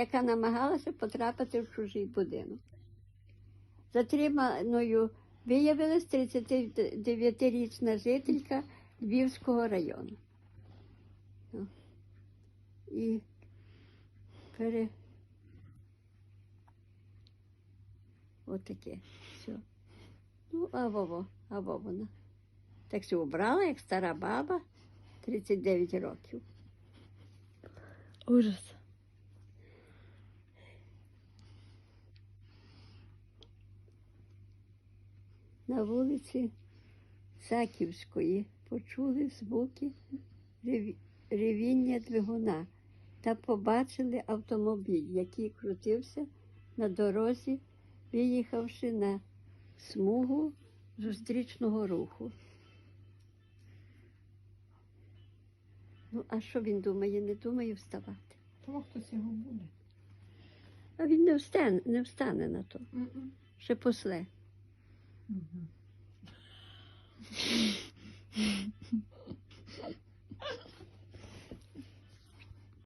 яка намагалася потрапити в чужий будинок. Затриманою виявилась 39-річна жителька Львівського району. Ну, І пере... Отаке. Все. Ну, а вово, а во вона. Так що обрала, як стара баба, 39 років. Ужас. На вулиці Саківської почули звуки рев- ревіння двигуна та побачили автомобіль, який крутився на дорозі, виїхавши на смугу зустрічного руху. Ну, а що він думає? Не думає вставати. Тому хтось його буде. А він не встане, не встане на то, Мгм. ще после. Mm-hmm.